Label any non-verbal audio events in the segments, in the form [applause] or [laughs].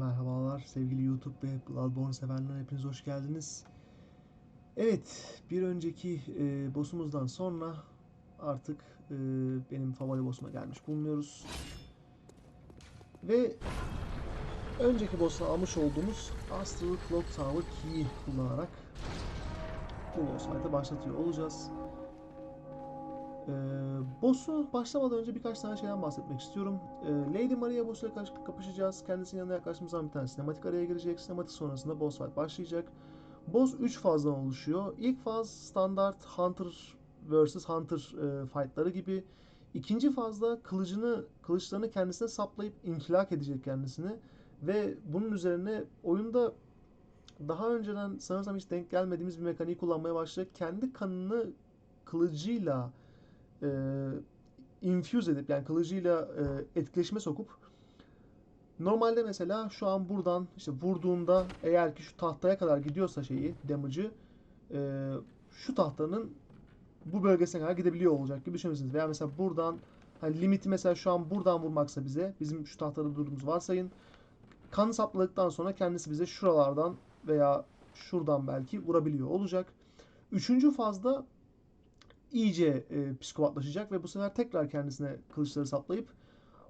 Merhabalar sevgili YouTube ve Bloodborne severler hepiniz hoş geldiniz. Evet bir önceki e, boss'umuzdan sonra artık e, benim favori boss'uma gelmiş bulunuyoruz. Ve önceki boss'u almış olduğumuz Astral Clock Tower Key'i kullanarak bu boss fight'ı başlatıyor olacağız. Ee, boss'u başlamadan önce birkaç tane şeyden bahsetmek istiyorum. Ee, Lady Maria boss'uyla karşı kapışacağız. Kendisinin yanına yaklaştığımız zaman bir tane sinematik araya girecek. Sinematik sonrasında boss fight başlayacak. Boss 3 fazdan oluşuyor. İlk faz standart Hunter vs Hunter e, fightları gibi. İkinci fazda kılıcını, kılıçlarını kendisine saplayıp infilak edecek kendisini. Ve bunun üzerine oyunda daha önceden sanırsam hiç denk gelmediğimiz bir mekaniği kullanmaya başlayacak. Kendi kanını kılıcıyla e, infuse edip yani kılıcıyla e, etkileşime sokup normalde mesela şu an buradan işte vurduğunda eğer ki şu tahtaya kadar gidiyorsa şeyi damage'ı e, şu tahtanın bu bölgesine kadar gidebiliyor olacak gibi düşünürsünüz. Veya mesela buradan hani limiti mesela şu an buradan vurmaksa bize bizim şu tahtada durduğumuz varsayın kan sapladıktan sonra kendisi bize şuralardan veya şuradan belki vurabiliyor olacak. Üçüncü fazda iyice e, psikopatlaşacak ve bu sefer tekrar kendisine kılıçları saplayıp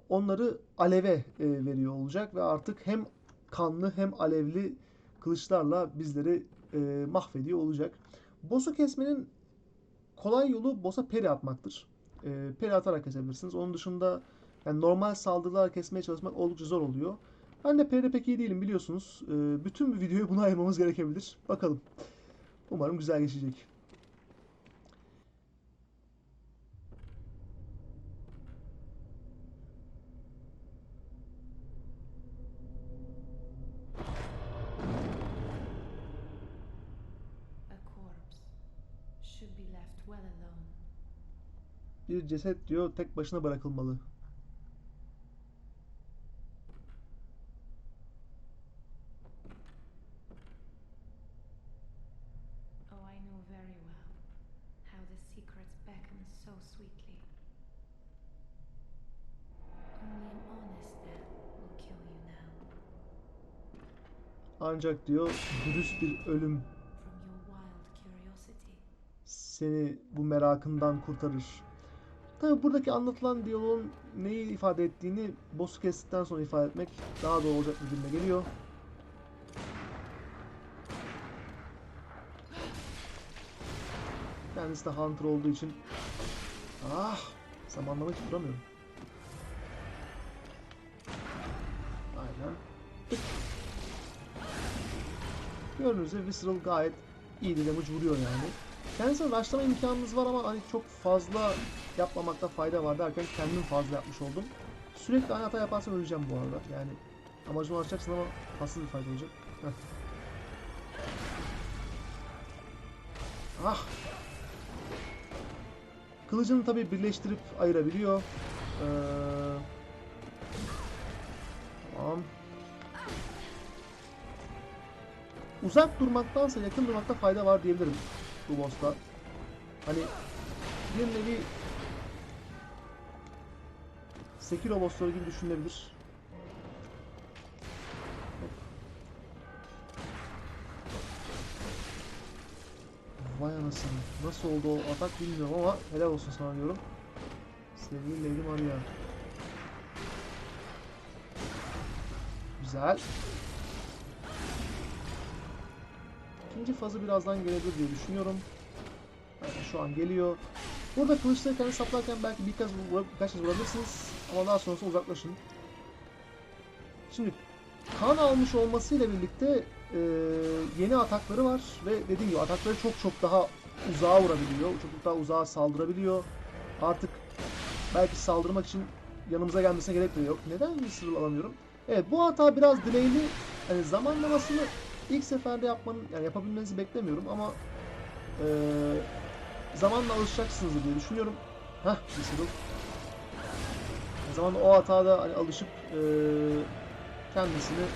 onları aleve e, veriyor olacak ve artık hem kanlı hem alevli kılıçlarla bizleri e, mahvediyor olacak. Boss'u kesmenin kolay yolu boss'a peri atmaktır. E, peri atarak kesebilirsiniz. Onun dışında yani normal saldırılar kesmeye çalışmak oldukça zor oluyor. Ben de peride pek iyi değilim biliyorsunuz. E, bütün videoyu buna ayırmamız gerekebilir. Bakalım. Umarım güzel geçecek. Ceset diyor tek başına bırakılmalı. Oh. Ancak diyor dürüst bir ölüm seni bu merakından kurtarır. Tabi buradaki anlatılan diyaloğun neyi ifade ettiğini boss'u kestikten sonra ifade etmek daha doğru olacak bir gibime geliyor. Kendisi de Hunter olduğu için ah zamanlamak hiç duramıyorum. Aynen. Gördüğünüz gibi Visceral gayet iyi de damage vuruyor yani. Kendisine rushlama imkanınız var ama hani çok fazla yapmamakta fayda var derken kendim fazla yapmış oldum. Sürekli aynı hata yaparsam öleceğim bu arada. Yani amacına ulaşacaksın ama tatsız bir fayda olacak. Ah! Kılıcını tabi birleştirip ayırabiliyor. Ee, tamam. Uzak durmaktansa yakın durmakta fayda var diyebilirim bu boss'ta. Hani bir nevi Sekiro bossları gibi düşünülebilir. Vay anasını. Nasıl oldu o atak bilmiyorum ama helal olsun sana diyorum. Sevgili Lady Maria. Güzel. İkinci fazı birazdan gelebilir diye düşünüyorum. Yani şu an geliyor. Burada kılıçları kendi saplarken belki birkaç, birkaç kez vurabilirsiniz. Ama daha sonrasında uzaklaşın. Şimdi kan almış olmasıyla birlikte e, yeni atakları var ve dediğim gibi atakları çok çok daha uzağa vurabiliyor. Çok daha uzağa saldırabiliyor. Artık belki saldırmak için yanımıza gelmesine gerek bile yok. Neden bir sırrı alamıyorum? Evet bu hata biraz delay'li. Hani zamanlamasını ilk seferde yapmanın yani yapabilmenizi beklemiyorum ama e, zamanla alışacaksınız diye düşünüyorum. Hah bir sırrı. Zamanla o hatada hani alışıp e, kendisini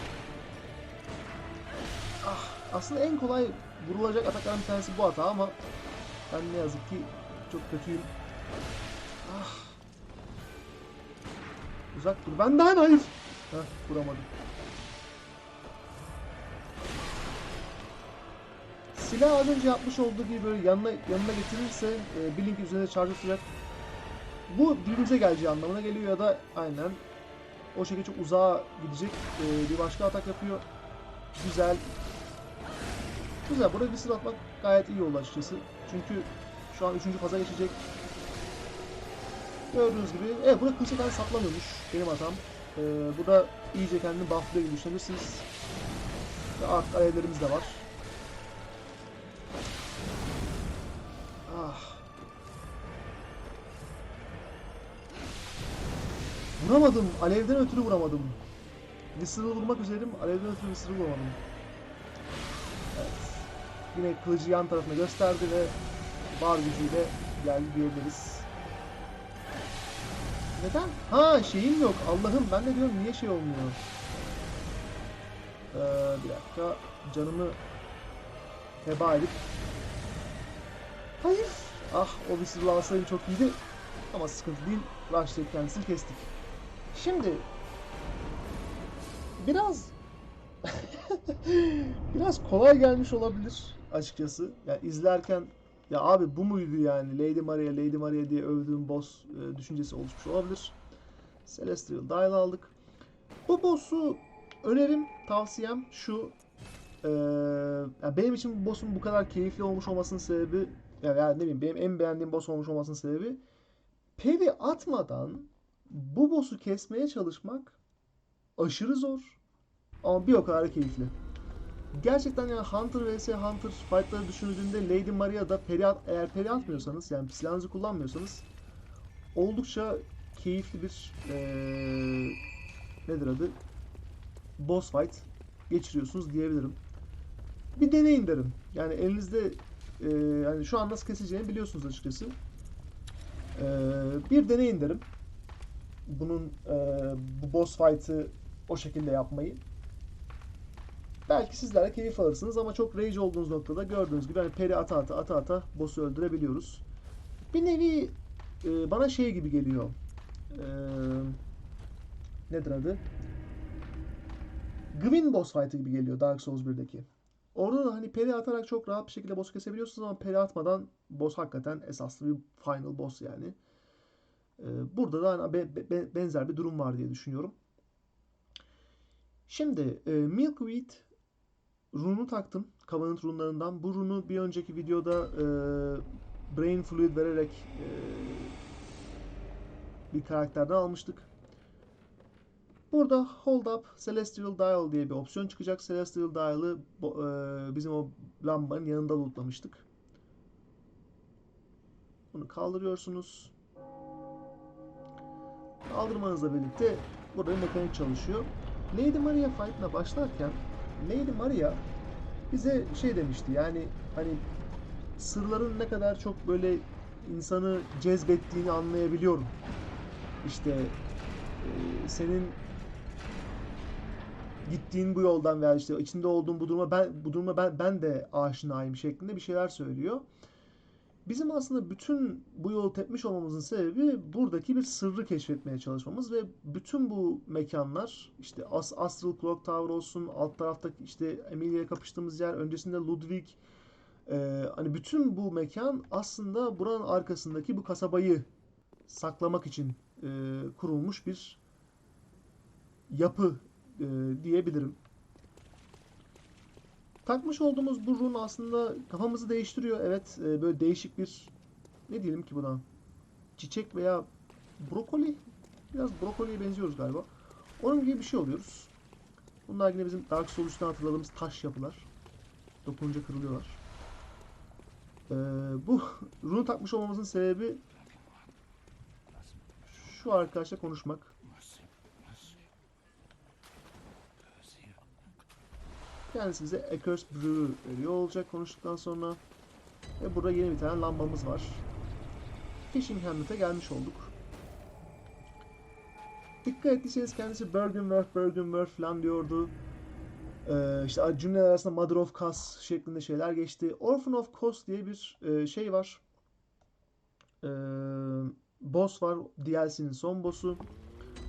ah, aslında en kolay vurulacak atakların bir tanesi bu hata ama ben ne yazık ki çok kötüyüm. Ah. Uzak dur. Benden hayır. Heh, vuramadım. Silah az önce yapmış olduğu gibi böyle yanına yanına getirirse e, bir link üzerine charge tutacak. Bu dibimize geleceği anlamına geliyor ya da aynen o şekilde çok uzağa gidecek e, bir başka atak yapıyor. Güzel. Güzel. Burada bir atmak gayet iyi oldu açıkçası. Çünkü şu an 3. faza geçecek. Gördüğünüz gibi. Evet burada kılıç zaten saplamıyormuş. Benim hatam. Ee, burada iyice kendini bufflıyor gibi düşünebilirsiniz. Ve artık alevlerimiz de var. Ah. Vuramadım. Alevden ötürü vuramadım. Whistle vurmak üzereyim. Alevden ötürü whistle vuramadım. Evet. Yine kılıcı yan tarafına gösterdi ve var gücüyle geldi diyebiliriz. Neden? Ha şeyim yok. Allah'ım ben de diyorum niye şey olmuyor. Ee, bir dakika. Canımı heba edip Hayır. Ah o bir sırlamasaydı çok iyiydi. Ama sıkıntı değil. Rushlayıp kendisini kestik. Şimdi biraz [laughs] biraz kolay gelmiş olabilir açıkçası. Ya izlerken ya abi bu muydu yani Lady Maria Lady Maria diye övdüğüm boss e, düşüncesi oluşmuş olabilir. Celestial Dial aldık. Bu boss'u önerim, tavsiyem şu. e, ya benim için bu boss'un bu kadar keyifli olmuş olmasının sebebi yani, yani ne bileyim benim en beğendiğim boss olmuş olmasının sebebi peri atmadan bu boss'u kesmeye çalışmak aşırı zor ama bir o kadar da keyifli. Gerçekten yani Hunter vs Hunter fightları düşünüldüğünde Lady Maria'da peri at, eğer peri atmıyorsanız yani silahınızı kullanmıyorsanız oldukça keyifli bir eee, nedir adı boss fight geçiriyorsunuz diyebilirim. Bir deneyin derim. Yani elinizde eee, yani şu an nasıl keseceğini biliyorsunuz açıkçası. Eee, bir deneyin derim. Bunun eee, bu boss fight'ı o şekilde yapmayı. Belki sizler de keyif alırsınız ama çok rage olduğunuz noktada gördüğünüz gibi hani peri ata ata ata ata boss'u öldürebiliyoruz. Bir nevi e, bana şey gibi geliyor. E, nedir adı? Gwyn boss fight'ı gibi geliyor Dark Souls 1'deki. Orada da hani peri atarak çok rahat bir şekilde boss kesebiliyorsunuz ama peri atmadan boss hakikaten esaslı bir final boss yani. E, burada da hani be- be- benzer bir durum var diye düşünüyorum. Şimdi e, Milkweed rununu taktım. Covenant runlarından. Bu runu bir önceki videoda e, Brain Fluid vererek e, bir karakterden almıştık. Burada Hold Up Celestial Dial diye bir opsiyon çıkacak. Celestial Dial'ı e, bizim o lambanın yanında lootlamıştık. Bunu kaldırıyorsunuz. Kaldırmanızla birlikte burada bir mekanik çalışıyor. Lady Maria fight'ına başlarken Lady Maria bize şey demişti yani hani sırların ne kadar çok böyle insanı cezbettiğini anlayabiliyorum. İşte e, senin gittiğin bu yoldan veya işte içinde olduğun bu duruma ben bu duruma ben ben de aşinayım şeklinde bir şeyler söylüyor. Bizim aslında bütün bu yolu tepmiş olmamızın sebebi buradaki bir sırrı keşfetmeye çalışmamız ve bütün bu mekanlar işte As Astral Clock Tower olsun, alt taraftaki işte Emilia ile kapıştığımız yer, öncesinde Ludwig e, hani bütün bu mekan aslında buranın arkasındaki bu kasabayı saklamak için e, kurulmuş bir yapı e, diyebilirim. Takmış olduğumuz bu rune aslında kafamızı değiştiriyor. Evet, e, böyle değişik bir ne diyelim ki buna? Çiçek veya brokoli. Biraz brokoliye benziyoruz galiba. Onun gibi bir şey oluyoruz. Bunlar yine bizim Dark Souls'tan hatırladığımız taş yapılar. Dokununca kırılıyorlar. Ee, bu [laughs] rune takmış olmamızın sebebi şu arkadaşla konuşmak. Kendisi bize Accursed Brew veriyor olacak konuştuktan sonra. Ve burada yeni bir tane lambamız var. Fishing Hamlet'e gelmiş olduk. Dikkat ettiyseniz kendisi Bergenworth, Bergenworth falan diyordu. Ee, işte cümleler arasında Mother of Kos şeklinde şeyler geçti. Orphan of Kos diye bir e, şey var. Ee, boss var. DLC'nin son boss'u.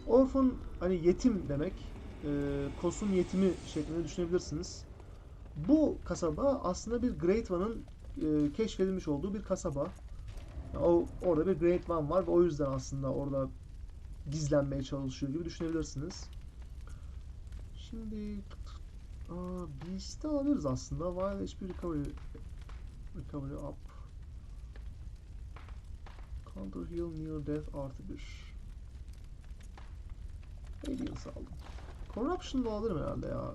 Orphan hani yetim demek. Ee, Kos'un yetimi şeklinde düşünebilirsiniz. Bu kasaba aslında bir Great One'ın e, keşfedilmiş olduğu bir kasaba. O orada bir Great One var ve o yüzden aslında orada gizlenmeye çalışıyor gibi düşünebilirsiniz. Şimdi aa, Beast'i alabiliriz aslında. Wild HP Recovery Recovery Up Counter Heal Near Death artı 1 Radiance aldım. Corruption da alırım herhalde ya.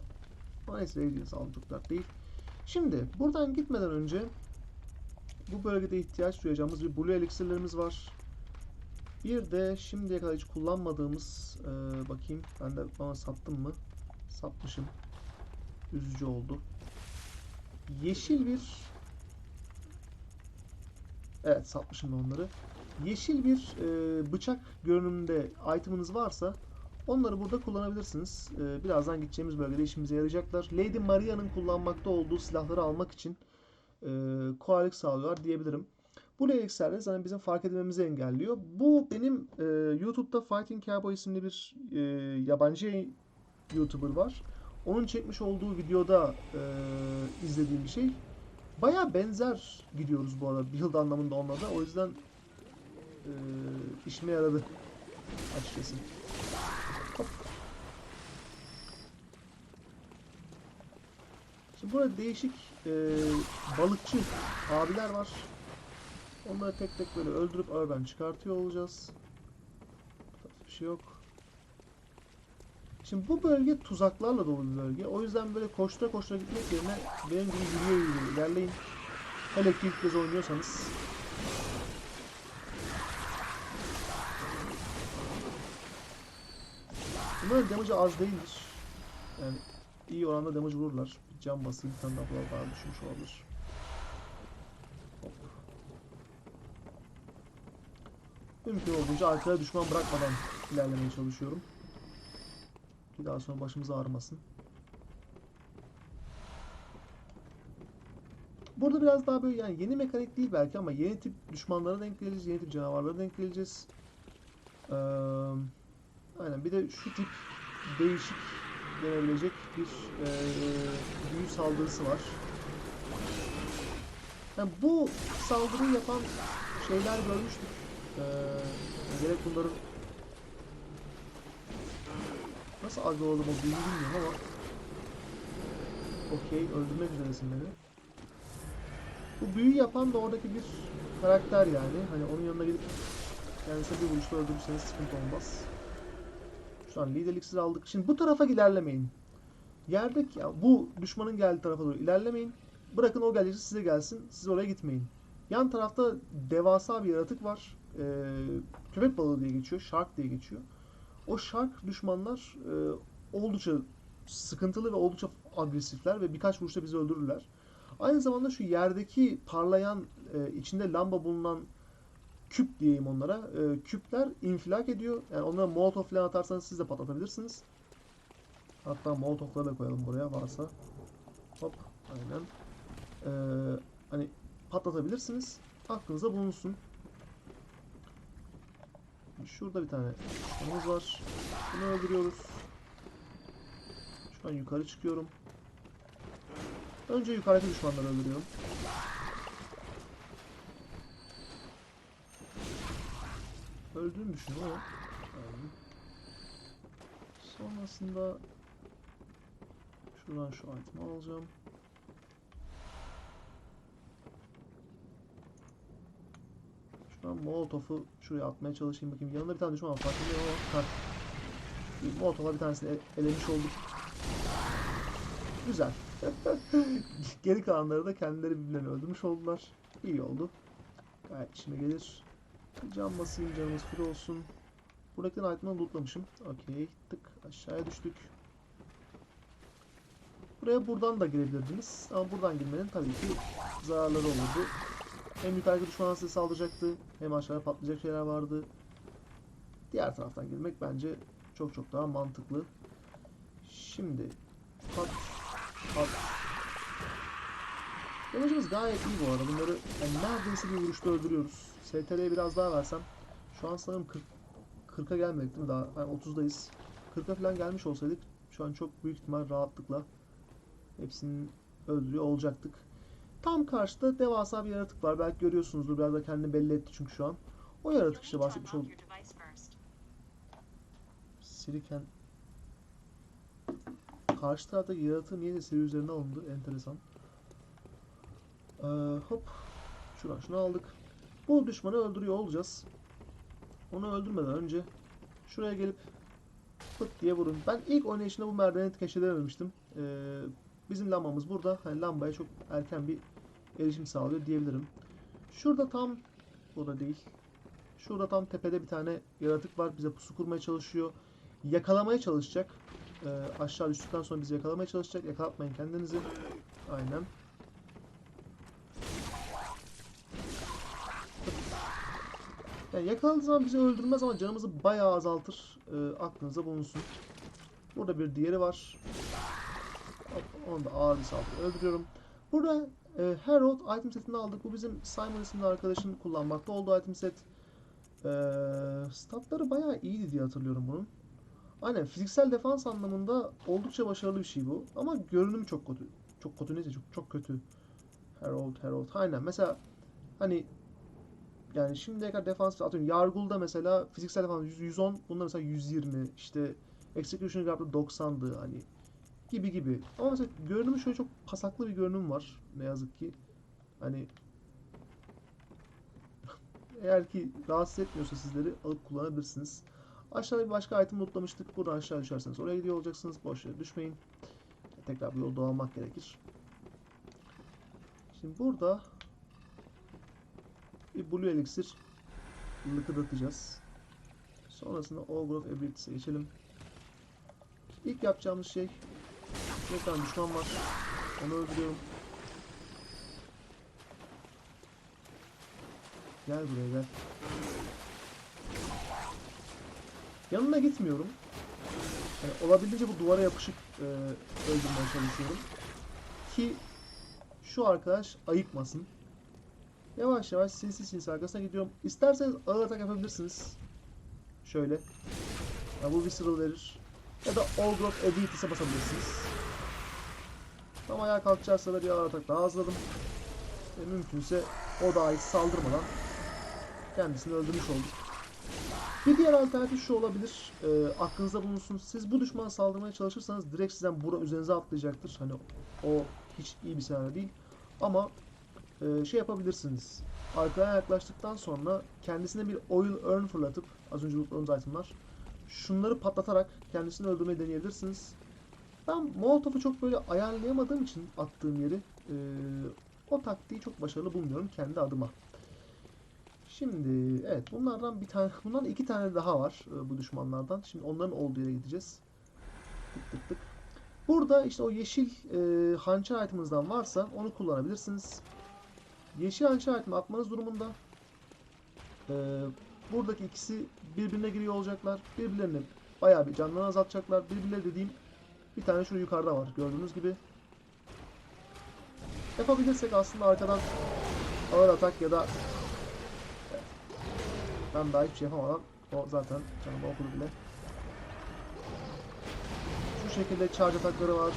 Neyse Radiance aldım çok dert değil. Şimdi buradan gitmeden önce bu bölgede ihtiyaç duyacağımız bir Blue Elixirlerimiz var. Bir de şimdiye kadar hiç kullanmadığımız eee, bakayım ben de bana sattım mı? Satmışım. Üzücü oldu. Yeşil bir Evet satmışım onları. Yeşil bir eee, bıçak görünümünde item'ınız varsa onları burada kullanabilirsiniz. Eee, birazdan gideceğimiz bölgede işimize yarayacaklar. Lady Maria'nın kullanmakta olduğu silahları almak için eee kolaylık sağlıyorlar diyebilirim. Bu elixirler de zaten bizim fark edilmemizi engelliyor. Bu benim eee, YouTube'da Fighting Cowboy isimli bir eee, yabancı YouTuber var. Onun çekmiş olduğu videoda eee, izlediğim bir şey. Baya benzer gidiyoruz bu arada build anlamında onunla da. O yüzden eee işime yaradı açıkçası. Şimdi burada değişik eee, balıkçı abiler var. Onları tek tek böyle öldürüp aradan çıkartıyor olacağız. Bir şey yok. Şimdi bu bölge tuzaklarla dolu bir bölge. O yüzden böyle koştura koştura gitmek yerine benim gibi yürüye yürüye ilerleyin. Hele ki ilk kez oynuyorsanız. Bunların damage'ı az değildir. Yani iyi oranda damage vururlar. Bir cam basayım, bir tane daha daha düşmüş olabilir. Mümkün olduğunca arkaya düşman bırakmadan ilerlemeye çalışıyorum. Bir daha sonra başımız ağrımasın. Burada biraz daha böyle yani yeni mekanik değil belki ama yeni tip düşmanlara denk geleceğiz, yeni tip canavarlara denk geleceğiz. Eee aynen bir de şu tip değişik denebilecek bir eee büyü saldırısı var. Yani bu saldırıyı yapan şeyler görmüştük. Eee gerek bunların Nasıl algıladım o büyüyü bilmiyorum ama Okey öldürmek üzeresin beni. Bu büyü yapan da oradaki bir karakter yani. Hani onun yanına gidip kendisine bir vuruşla öldürürseniz sıkıntı olmaz. Şu an liderlik sizi aldık. Şimdi bu tarafa ilerlemeyin. Yerdeki ya bu düşmanın geldiği tarafa doğru ilerlemeyin. Bırakın o gelecek size gelsin. Siz oraya gitmeyin. Yan tarafta devasa bir yaratık var. Ee, köpek balığı diye geçiyor. Shark diye geçiyor. O shark düşmanlar e, oldukça sıkıntılı ve oldukça agresifler ve birkaç vuruşta bizi öldürürler. Aynı zamanda şu yerdeki parlayan e, içinde lamba bulunan küp diyeyim onlara. E, küpler infilak ediyor. Yani onlara molotov falan atarsanız siz de patlatabilirsiniz. Hatta molotovları da koyalım buraya varsa. Hop aynen. E, hani patlatabilirsiniz. Aklınızda bulunsun. Şurada bir tane düşmanımız var. Bunu öldürüyoruz. Şu an yukarı çıkıyorum. Önce yukarıdaki düşmanları öldürüyorum. Düşünüyorum ama öldüm. Sonrasında şuradan şu item'i alacağım. Şu an Molotov'u şuraya atmaya çalışayım bakayım. Yanında bir tane düşman var farkındayım ama ha. Bir Molotov'a bir tanesini e- elemiş olduk. Güzel. [laughs] Geri kalanları da kendileri birbirlerini öldürmüş oldular. İyi oldu. Gayet işime gelir. Bir Can basayım canımız full olsun. Buradakilerin item'ını lootlamışım. Okey. Tık aşağıya düştük. Buraya buradan da girebilirdiniz. Ama buradan girmenin tabii ki zararları olurdu. Hem yukarıdaki düşman size saldıracaktı. Hem aşağıya patlayacak şeyler vardı. Diğer taraftan girmek bence çok çok daha mantıklı. Şimdi pat pat Damage'ımız gayet iyi bu arada. Bunları yani neredeyse bir vuruşta öldürüyoruz. STR'ye biraz daha versem. Şu an sanırım 40 40'a gelmedik değil mi daha? Yani 30'dayız. 40'a falan gelmiş olsaydık şu an çok büyük ihtimal rahatlıkla hepsinin öldürüyor olacaktık. Tam karşıda devasa bir yaratık var. Belki görüyorsunuzdur. Biraz da kendini belli etti çünkü şu an. O yaratık işte bahsetmiş olduk. Siriken Karşı taraftaki yaratığı niye de seri üzerine alındı? Enteresan. Ee, hop. Şuradan şunu aldık. Bu düşmanı öldürüyor olacağız. Onu öldürmeden önce şuraya gelip pıt diye vurun. Ben ilk oynayışında bu merdiveni keşfedememiştim. Ee, bizim lambamız burada. Hani lambaya çok erken bir erişim sağlıyor diyebilirim. Şurada tam burada değil. Şurada tam tepede bir tane yaratık var. Bize pusu kurmaya çalışıyor. Yakalamaya çalışacak. Ee, aşağı düştükten sonra bizi yakalamaya çalışacak. Yakalatmayın kendinizi. Aynen. Yani yakaladığı zaman bizi öldürmez ama canımızı bayağı azaltır. Ee, aklınıza bulunsun. Burada bir diğeri var. Hop, onu da ağır bir saldırı öldürüyorum. Burada e, Herald item setini aldık. Bu bizim Simon isimli arkadaşın kullanmakta olduğu item set. Ee, statları bayağı iyiydi diye hatırlıyorum bunun. Aynen fiziksel defans anlamında oldukça başarılı bir şey bu. Ama görünüm çok kötü. Çok kötü neyse çok çok kötü. Herald, Herald. Aynen mesela hani yani şimdiye kadar defans atıyorum Yargul'da mesela fiziksel defans 100 110 bunda mesela 120 işte Execution Guard'da 90'dı hani gibi gibi. Ama mesela görünümü şöyle çok pasaklı bir görünüm var ne yazık ki. Hani [laughs] eğer ki rahatsız etmiyorsa sizleri alıp kullanabilirsiniz. Aşağıda bir başka item lootlamıştık. Buradan aşağı düşerseniz oraya gidiyor olacaksınız. Boş yere düşmeyin. Tekrar bir yol dolanmak gerekir. Şimdi burada bir Blue Elixir lıkıdatacağız. Sonrasında of Abilities'e geçelim. İlk yapacağımız şey bir tane düşman var. Onu öldürüyorum. Gel buraya gel. Yanına gitmiyorum. Yani olabildiğince bu duvara yapışık e, öldürmeye çalışıyorum. Ki şu arkadaş ayıkmasın. Yavaş yavaş sinsi sinsi arkasına gidiyorum. İsterseniz ağır atak yapabilirsiniz. Şöyle. Ya bu Visceral verir. Ya da Growth Abilities'e basabilirsiniz. Tam ayağa kalkacaksa da bir ağır atak daha hazırladım. Ve mümkünse o dahi saldırmadan kendisini öldürmüş olduk. Bir diğer alternatif şu olabilir. E, aklınızda bulunsun. Siz bu düşmana saldırmaya çalışırsanız direkt sizden bura üzerinize atlayacaktır. Hani o hiç iyi bir senaryo değil. Ama e, şey yapabilirsiniz. Arkadan yaklaştıktan sonra kendisine bir oil urn fırlatıp az önce lootladığımız itemler şunları patlatarak kendisini öldürmeyi deneyebilirsiniz. Ben Molotov'u çok böyle ayarlayamadığım için attığım yeri e, o taktiği çok başarılı bulmuyorum kendi adıma. Şimdi evet bunlardan bir tane bundan iki tane daha var e, bu düşmanlardan. Şimdi onların olduğu yere gideceğiz. Tık tık tık. Burada işte o yeşil e, hançer item'ınızdan varsa onu kullanabilirsiniz. Yeşil hançer item atmanız durumunda e, buradaki ikisi birbirine giriyor olacaklar. Birbirlerini bayağı bir canlarını azaltacaklar. Birbirleri dediğim bir tane şu yukarıda var gördüğünüz gibi. Yapabilirsek aslında arkadan ağır atak ya da ben daha hiçbir şey yapamadan o zaten canımı okudu bile. Şu şekilde charge atakları var.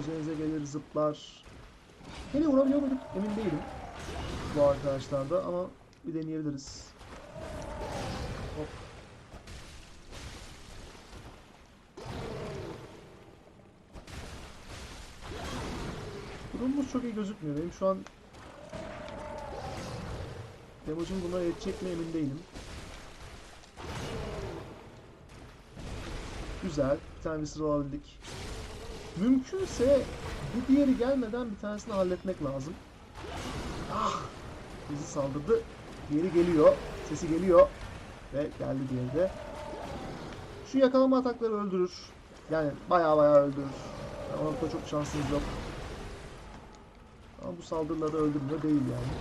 Üzerinize gelir zıplar. Beni vurabiliyor muyduk emin değilim. Bu arkadaşlarda ama bir deneyebiliriz. Hop. Durumumuz çok iyi gözükmüyor. Benim şu an Damage'ım buna yetecek mi emin değilim. Güzel. Bir tane bir sıra alabildik. Mümkünse bu diğeri gelmeden bir tanesini halletmek lazım. Ah! Bizi saldırdı. Diğeri geliyor. Sesi geliyor. Ve geldi diğeri de. Şu yakalama atakları öldürür. Yani baya baya öldürür. Yani orada çok şansınız yok. Ama bu saldırıları öldürmüyor değil yani.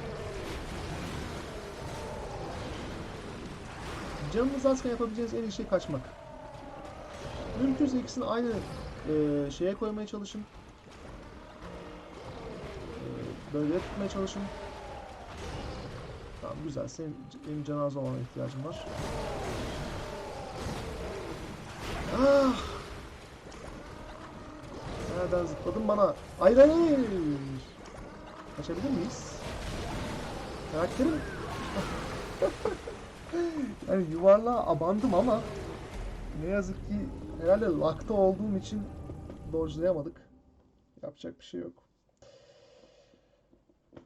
Canınız azken yapabileceğiniz en iyi şey kaçmak. Mümkünse ikisini aynı e, şeye koymaya çalışın. E, bölgeye tutmaya çalışın. Güzel. Senin, benim canı az olmana ihtiyacım var. Ah! Nereden zıpladın bana? Hayır hayır. Kaçabilir miyiz? Karakterim... [laughs] yani yuvarlığa abandım ama ne yazık ki herhalde lakta olduğum için dodge'layamadık. Yapacak bir şey yok.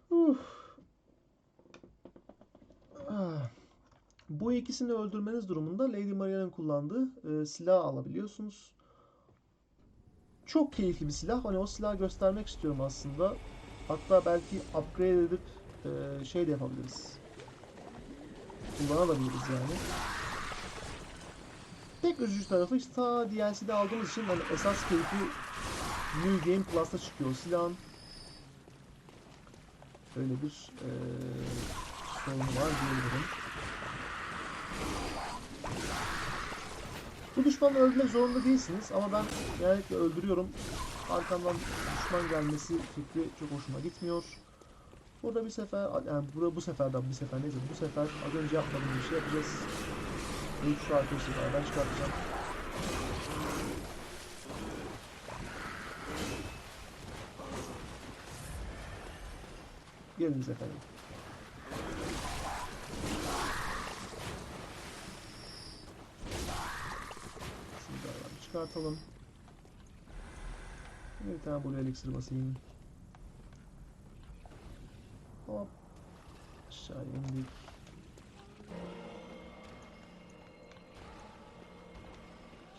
Uf. Ah. Bu ikisini öldürmeniz durumunda Lady Maria'nın kullandığı e, silahı alabiliyorsunuz. Çok keyifli bir silah. Hani o silahı göstermek istiyorum aslında. Hatta belki upgrade edip e, şey de yapabiliriz. Kullanabiliriz yani. Tek üzücü tarafı işte ta DLC'de aldığımız için hani esas keyfi New Game Plus'ta çıkıyor silahın. Öyle bir e, sorunu var diyebilirim. Bu düşmanı öldürmek zorunda değilsiniz ama ben genellikle öldürüyorum. Arkamdan düşman gelmesi fikri çok hoşuma gitmiyor. Burada bir sefer, yani burada bu seferden bir sefer neyse bu sefer az önce yapmadığım bir şey yapacağız. İlk şu arkadaşı ben çıkartacağım. Geliniz efendim. Şunu hemen çıkartalım. Bir tane buraya elixir basayım. Hop. Aşağı indik.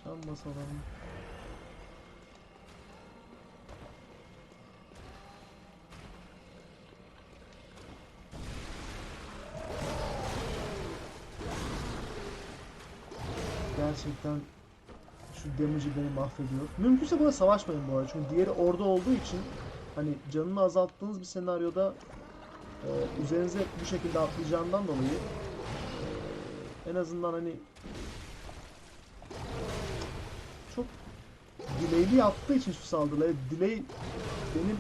Çam basalım. Gerçekten şu damage'ı beni mahvediyor. Mümkünse buna savaşmayın bu arada. Çünkü diğeri orada olduğu için hani canını azalttığınız bir senaryoda e, üzerinize bu şekilde atlayacağından dolayı en azından hani çok delay'li yaptığı için şu saldırıları delay benim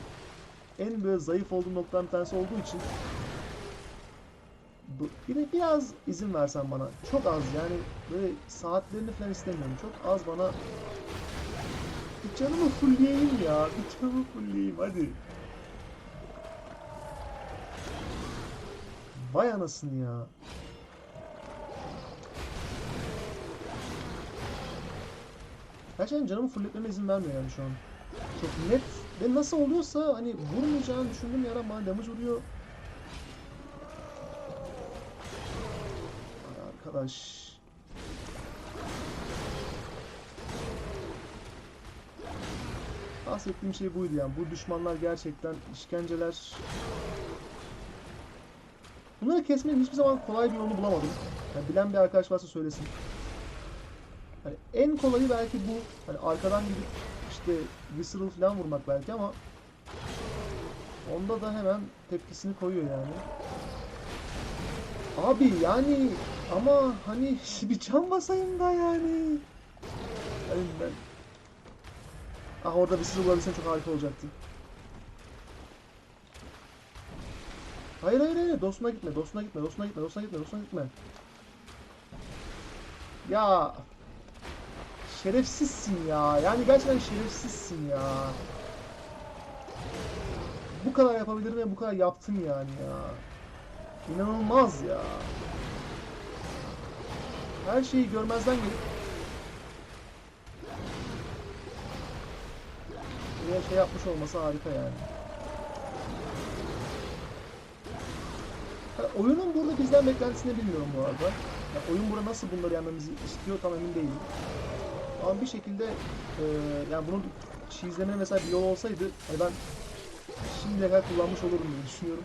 en böyle zayıf olduğum noktadan bir tanesi olduğu için bir de biraz izin versen bana. Çok az yani böyle saatlerini falan istemiyorum. Çok az bana bir canımı fullleyeyim ya. Bir canımı fullleyeyim hadi. Vay anasını ya. Gerçekten canımı fulletmeme izin vermiyor yani şu an. Çok net ve nasıl oluyorsa hani vurmayacağını düşündüm ya bana damage vuruyor. Arkadaş. Bahsettiğim şey buydu yani. Bu düşmanlar gerçekten işkenceler. Bunları kesmenin hiçbir zaman kolay bir yolunu bulamadım. Yani bilen bir arkadaş varsa söylesin. Hani en kolayı belki bu. Hani arkadan gidip işte whistle falan vurmak belki ama onda da hemen tepkisini koyuyor yani. Abi yani ama hani bir can basayım da yani. Hani ben... Ah orada bir sürü bulabilsem çok harika olacaktı. Hayır hayır hayır dostuna gitme dostuna gitme dostuna gitme dostuna gitme dostuna gitme. Ya şerefsizsin ya. Yani gerçekten şerefsizsin ya. Bu kadar yapabilirim ve bu kadar yaptın yani ya. İnanılmaz ya. Her şeyi görmezden gelip buraya şey yapmış olması harika yani. Ha, oyunun burada bizden beklentisini bilmiyorum bu arada. Ya, oyun burada nasıl bunları yenmemizi istiyor tam emin değilim. Ama bir şekilde e, yani bunun cheese'lemenin mesela bir yol olsaydı hani ben şimdiye kadar kullanmış olurum diye düşünüyorum.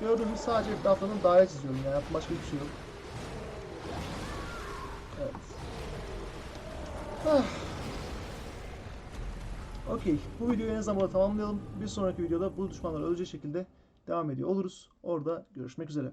Gördüğünüz sadece etraflarının daire çiziyorum yani başka hiçbir şey yok. Evet. Ah. Okey. Bu videoyu en zamanda tamamlayalım. Bir sonraki videoda bu düşmanlar ölecek şekilde devam ediyor oluruz. Orada görüşmek üzere.